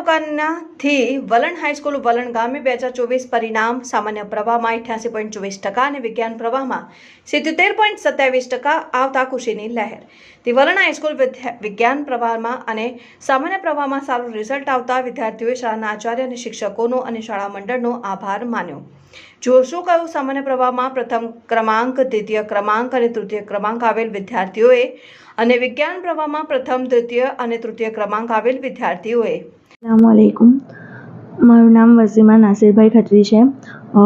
તાલુકાનાથી વલણ હાઈસ્કૂલ વલણ ગામે બે હજાર ચોવીસ પરિણામ સામાન્ય પ્રવાહમાં અઠ્યાસી પોઈન્ટ ચોવીસ ટકા અને વિજ્ઞાન પ્રવાહમાં સિત્યોતેર પોઈન્ટ સત્યાવીસ ટકા આવતા ખુશીની લહેર. તે વલણ હાઈસ્કૂલ વિજ્ઞાન પ્રવાહમાં અને સામાન્ય પ્રવાહમાં સારું રિઝલ્ટ આવતા વિદ્યાર્થીઓએ શાળાના આચાર્ય અને શિક્ષકોનો અને શાળા મંડળનો આભાર માન્યો. જો શું કહ્યું સામાન્ય પ્રવાહમાં પ્રથમ ક્રમાંક, દ્વિતીય ક્રમાંક અને તૃતીય ક્રમાંક આવેલ વિદ્યાર્થીઓએ અને વિજ્ઞાન પ્રવાહમાં પ્રથમ, દ્વિતીય અને તૃતીય ક્રમાંક આવેલ વિદ્યાર્થીઓએ અસલામુઅલૈકુમ મારું નામ વસીમા નાસિરભાઈ ખત્રી છે.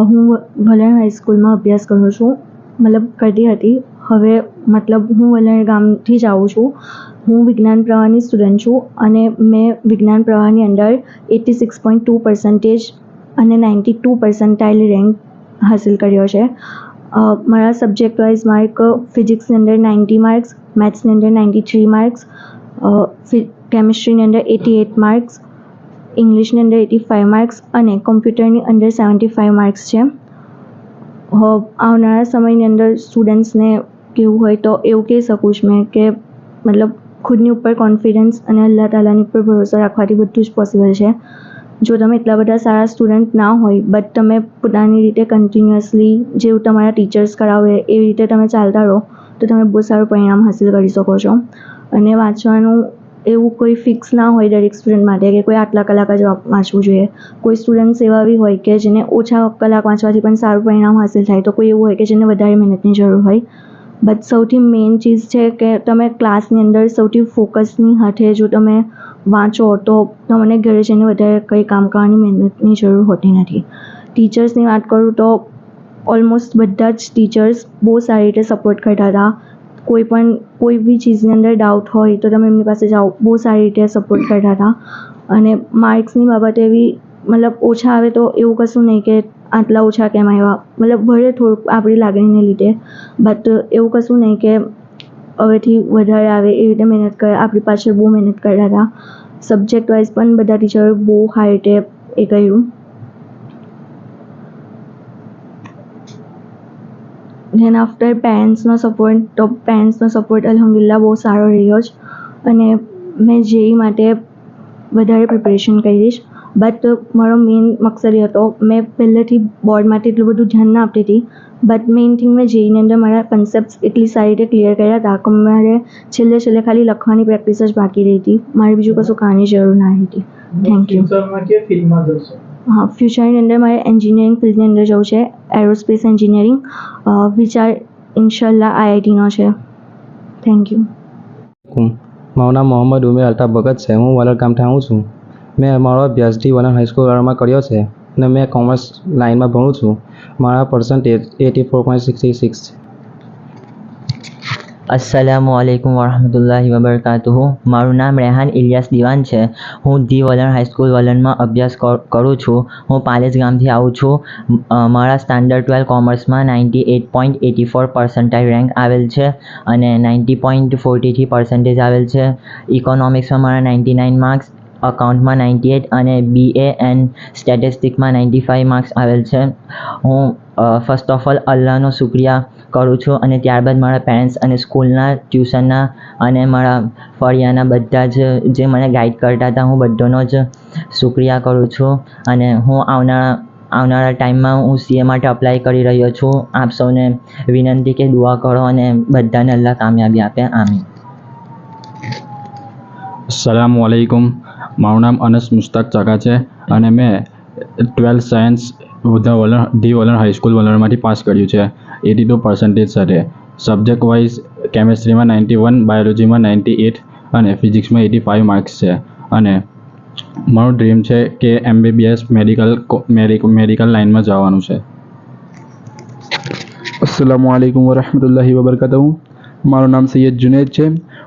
હું વલણ હાઈસ્કૂલમાં અભ્યાસ કરું છું. મતલબ કરતી હતી. હવે મતલબ હું વલણ ગામથી જ આવું છું. હું વિજ્ઞાન પ્રવાહની સ્ટુડન્ટ છું અને મેં વિજ્ઞાન પ્રવાહની અંદર eighty six point two percentage અને નાઇન્ટી ટુ પર્સન્ટાઇલ રેન્ક હાસિલ કર્યો છે. મારા સબ્જેક્ટ વાઇઝ માર્ક ફિઝિક્સની અંદર નાઇન્ટી માર્ક્સ મેથ્સની અંદર નાઇન્ટી થ્રી માર્ક્સ કેમિસ્ટ્રીની અંદર એટી એટ માર્ક્સ ઇંગ્લિશની અંદર એટી ફાઇવ માર્ક્સ અને કોમ્પ્યુટરની અંદર સેવન્ટી ફાઇવ માર્ક્સ છે. હ, આવનારા સમયની અંદર સ્ટુડન્ટ્સને કેવું હોય તો એવું કહી શકું છું મેં કે મતલબ ખુદની ઉપર કોન્ફિડન્સ અને અલ્લાહ તાલાની ઉપર ભરોસો રાખવાથી બધું જ પોસિબલ છે. જો તમે એટલા બધા સારા સ્ટુડન્ટ ના હોય બટ તમે પોતાની રીતે કન્ટિન્યુઅસલી જેવું તમારા ટીચર્સ કરાવે, એવી રીતે તમે ચાલતા રહો, તો તમે બહુ સારું પરિણામ હાંસિલ કરી શકો છો. અને વાંચવાનું એવું કોઈ ફિક્સ ના હોય દરેક સ્ટુડન્ટ માટે કે કોઈ આટલા કલાક જ વાંચવું જોઈએ. કોઈ સ્ટુડન્ટ્સ એવા બી હોય કે જેને ઓછા કલાક વાંચવાથી પણ સારું પરિણામ હાંસિલ થાય તો કોઈ એવું હોય કે જેને વધારે મહેનતની જરૂર હોય. બટ સૌથી મેઇન ચીઝ છે કે તમે ક્લાસની અંદર સૌથી ફોકસની હાથે જો તમે વાંચો તો તમને ઘરે જઈને વધારે કંઈ કામ કરવાની મહેનતની જરૂર હોતી નથી. ટીચર્સની વાત કરું તો ઓલમોસ્ટ બધા જ ટીચર્સ બહુ સારી રીતે સપોર્ટ કરતા હતા. કોઈ પણ, કોઈ બી ચીજની અંદર ડાઉટ હોય તો તમે એમની પાસે જાઓ. બહુ સારી રીતે સપોર્ટ કરતા હતા. અને માર્ક્સની બાબતે એવી, મતલબ ઓછા આવે તો એવું કશું નહીં કે આટલા ઓછા કેમ આવ્યા. મતલબ ભલે થોડુંક આપણી લાગણીને લીધે બટ એવું કશું નહીં કે હવેથી વધારે આવે એવી રીતે મહેનત કરે. આપણી પાછળ બહુ મહેનત કરતા હતા. સબ્જેક્ટ વાઇઝ પણ બધા ટીચરોએ બહુ સારી રીતે એ કર્યું. ધેન આફ્ટર પેરેન્ટ્સનો સપોર્ટ તો પેરેન્ટ્સનો સપોર્ટ અલહમદુલિલ્લા બહુ સારો રહ્યો જ. અને મેં જેઈ માટે વધારે પ્રિપેરેશન કરીશ. બટ મારો મેઇન મકસદ એ હતો, મેં પહેલેથી બોર્ડ માટે એટલું બધું ધ્યાન ના આપતી હતી. બટ મેઇન થિંગ મેં જેઈની અંદર મારા કન્સેપ્ટ એટલી સારી રીતે ક્લિયર કર્યા હતા. કે મારે છેલ્લે છેલ્લે ખાલી લખવાની પ્રેક્ટિસ જ બાકી રહી હતી. મારે બીજું કશું કારની જરૂર ના હતી. થેન્ક યુ ફિલ્ડમાં જશો? હા ફ્યુચરની અંદર મારે એન્જિનિયરિંગ ફિલ્ડની અંદર જવું છે એરોસ્પેસ એન્જિનિયરિંગ વિચાર ઇન્શાલ્લાહ આઈઆઈટીનો છે. થેન્ક યુ મારું નામ મોહમ્મદ ઉમેર અલ્તાફ ભગત છે. હું વલર ગામથી આવું છું. મેં મારો અભ્યાસ ડી વલણ હાઈસ્કૂલ વલણમાં કર્યો છે અને મેં કોમર્સ લાઇનમાં ભણું છું. મારા percentage eighty four point sixty six છે. અસલામુ અલૈકુમ વરહમતુલ્લાહિ વબરકાતુહુ મારું નામ રેહાન ઇલિયાસ દિવાન છે. હું ધી વલણ હાઈસ્કૂલ વલણમાં અભ્યાસ કરું છું. હું પાલેજ ગામથી આવું છું. મારા standard twelve કોમર્સમાં ninety eight point eighty four percentile rank આવેલ છે અને ninety point forty three percentage આવેલ છે. ઇકોનોમિક્સમાં મારા નાઇન્ટી નાઇન માર્ક્સ અકાઉન્ટમાં નાઇન્ટી એટ અને બીએ એન્ડ સ્ટેટિસ્ટિકમાં નાઇન્ટી ફાઇવ માર્ક્સ આવેલ છે. હું ફર્સ્ટ ઓફ ઓલ અલ્લાહનો શુક્રિયા કરું છું અને ત્યારબાદ મારા પેરેન્ટ્સ અને સ્કૂલના ટ્યુશનના અને મારા ફળિયાના બધા જ જે મને ગાઈડ કરતા હતા, હું બધાનો જ શુક્રિયા કરું છું. અને હું આવનારા આવનારા ટાઈમમાં હું સીએ માટે અપ્લાય કરી રહ્યો છું. આપ સૌને વિનંતી કે દુઆ કરો અને બધાને અલ્લાહ કામયાબી આપે. આમીન. સલામ વાલેકુમ મારું નામ અનસ મુસ્તાક ચાકા છે અને મેં ટ્વેલ્થ સાયન્સ બધા વલણ ડી વલણ હાઈસ્કૂલ વલણમાંથી પાસ કર્યું છે. એટી ટુ પર્સન્ટેજ સાથે. સબ્જેક્ટ વાઇઝ કેમેસ્ટ્રીમાં નાઇન્ટી વન બાયોલોજીમાં નાઇન્ટી એટ અને ફિઝિક્સમાં એટી ફાઇવ માર્ક્સ છે. અને મારું ડ્રીમ છે કે એમબીબીએસ મેડિકલ મેડિકલ લાઇનમાં જવાનું છે. અસલામ આલિકુમ વરહમતુલ્લાહિ વબરકાતુહુ મારું નામ સૈયદ જુનેદ છે.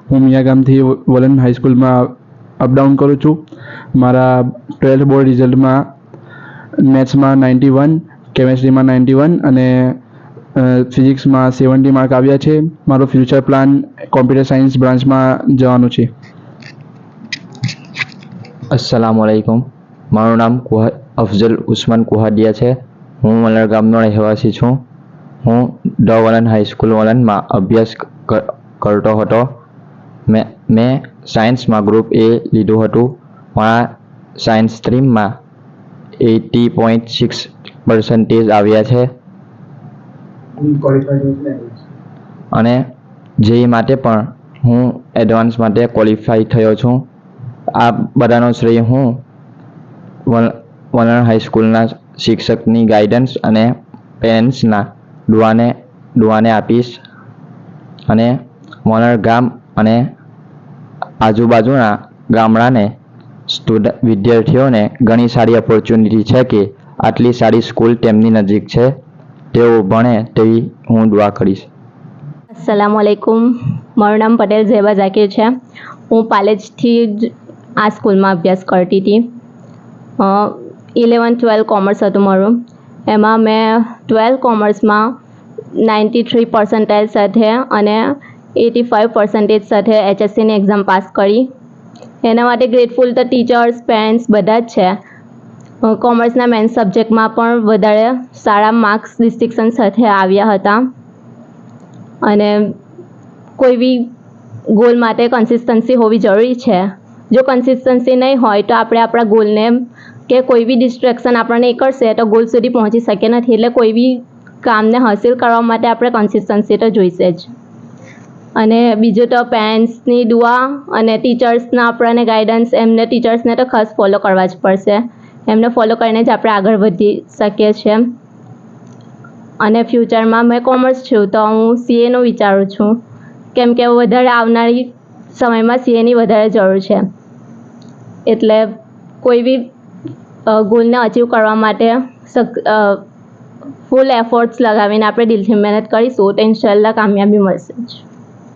હું મિયા ગામથી વલણ હાઈસ્કૂલમાં અપડાઉન કરું છું. મારા ટ્વેલ્થ બોર્ડ રિઝલ્ટમાં મેથ્સમાં નાઇન્ટી વન કેમેસ્ટ્રીમાં નાઇન્ટી વન અને ફિઝિક્સમાં સેવન્ટી માર્ક આવ્યા છે. મારો ફ્યુચર પ્લાન કોમ્પ્યુટર સાયન્સ બ્રાન્ચમાં જવાનું છે. અસલામ આલૈકુમ મારું નામ કુહા, અફઝલ ઉસ્માન કુહાડિયા છે. હું વલણ ગામનો રહેવાસી છું. હું ડ વલણ હાઈસ્કૂલ વલણમાં અભ્યાસ કરતો હતો. મેં મેં સાયન્સમાં ગ્રુપ એ લીધું હતું. મારા સાયન્સ સ્ટ્રીમમાં એટી પોઈન્ટ સિક્સ પર્સન્ટેજ આવ્યા છે. અને જેઈ માટે પણ હું એડવાન્સ માટે ક્વોલિફાઈ થયો છું. આ બધાનો શ્રેય હું વલ- વલણ હાઈસ્કૂલના શિક્ષકની ગાઈડન્સ અને પેરેન્ટ્સના દુઆને દુઆને આપીશ. અને વલણ ગામ અને આજુબાજુના ગામડાને સ્ટુડન્ટ વિદ્યાર્થીઓને ઘણી સારી ઓપોર્ચ્યુનિટી છે કે આટલી સારી સ્કૂલ તેમની નજીક છે. તેઓ ભણે તેવી હું દુઆ કરીશ અસલામ વાલેકુમ મારું નામ પટેલ ઝેબા ઝાકીર છે. હું પાલેજથી જ આ સ્કૂલમાં અભ્યાસ કરતી હતી. ઇલેવન ટ્વેલ્વ કોમર્સ હતું મારું. એમાં મેં ટ્વેલ્વ કોમર્સમાં નાઇન્ટી થ્રી પર્સન્ટેજ સાથે અને એટી ફાઇવ પર્સન્ટેજ સાથે એચએસસીની એક્ઝામ પાસ કરી. એના માટે ગ્રેટફુલ તો ટીચર્સ, પેરેન્ટ્સ બધા જ છે. કોમર્સના મેન સબ્જેક્ટમાં પણ વધારે સારા માર્ક્સ ડિસ્ટિંક્શન સાથે આવ્યા હતા. અને કોઈ બી ગોલ માટે કન્સિસ્ટન્સી હોવી જરૂરી છે. જો કન્સિસ્ટન્સી નહીં હોય તો આપણે આપણા ગોલને કે કોઈ બી ડિસ્ટ્રેક્શન આપણને એ કરશે તો ગોલ સુધી પહોંચી શકે નથી. એટલે કોઈ બી કામને હાસિલ કરવા માટે આપણે કન્સિસ્ટન્સી તો જોઈશે જ. અને બીજું તો પેરેન્ટ્સની દુઆ અને ટીચર્સના આપણને ગાઈડન્સ એમને ટીચર્સને તો ખાસ ફોલો કરવા જ પડશે. એમને ફોલો કરીને જ આપણે આગળ વધી શકીએ છીએ. અને ફ્યુચરમાં મેં કોમર્સ છું, તો હું સીએનું વિચારું છું. કેમ કે વધારે આવનારી સમયમાં સીએની વધારે જરૂર છે. એટલે કોઈ બી ગોલને અચીવ કરવા માટે ફૂલ એફર્ટ્સ લગાવીને આપણે દિલથી મહેનત કરીશું, તો ઇન્શાલ્લાહ કામયાબી મળશે જ.